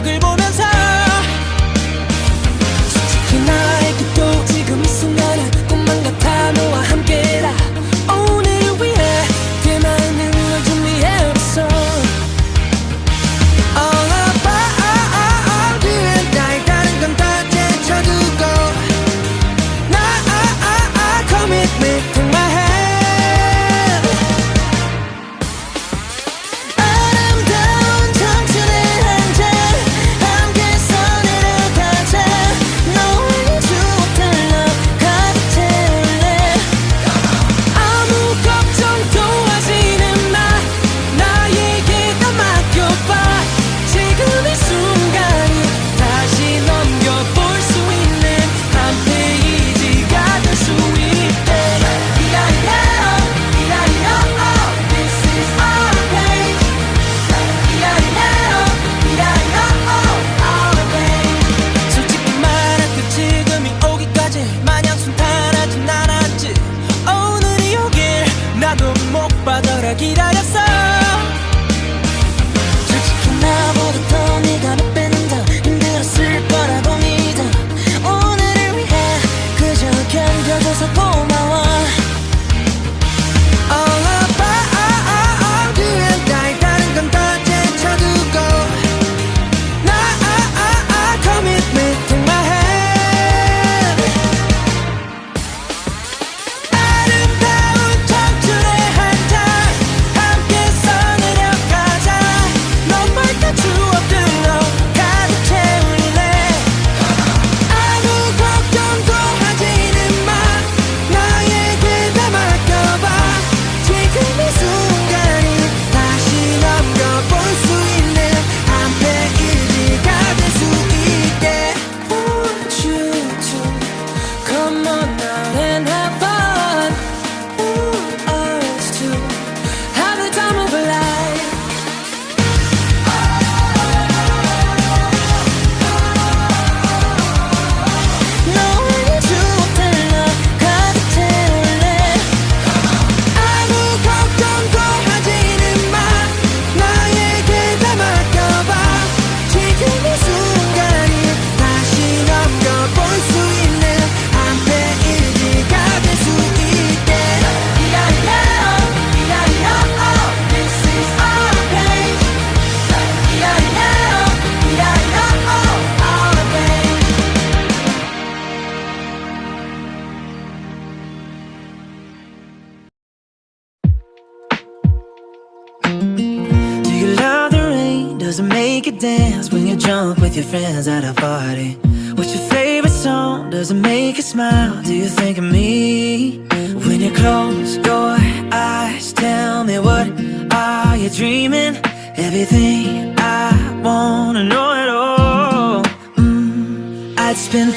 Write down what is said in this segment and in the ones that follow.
벽을 보는 오빠더라 기다렸어. Does it make you dance when you're drunk with your friends at a party? What's your favorite song? Does it make you smile? Do you think of me? When you close your eyes, tell me what are you dreaming? Everything I wanna know at all. Mm, I'd spend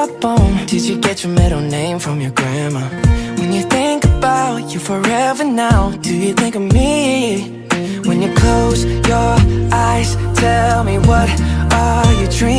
up on Did you get your middle name from your grandma? When you think about you forever now Do you think of me? When you close your eyes Tell me what are you dreaming?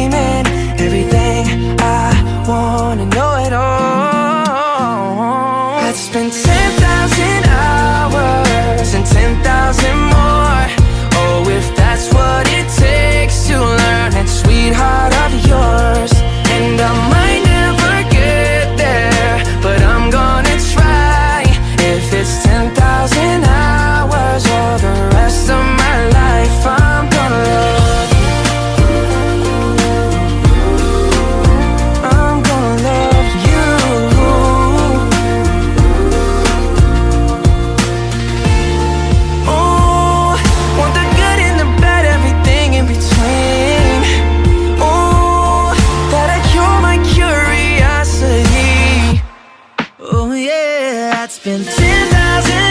Been 10,000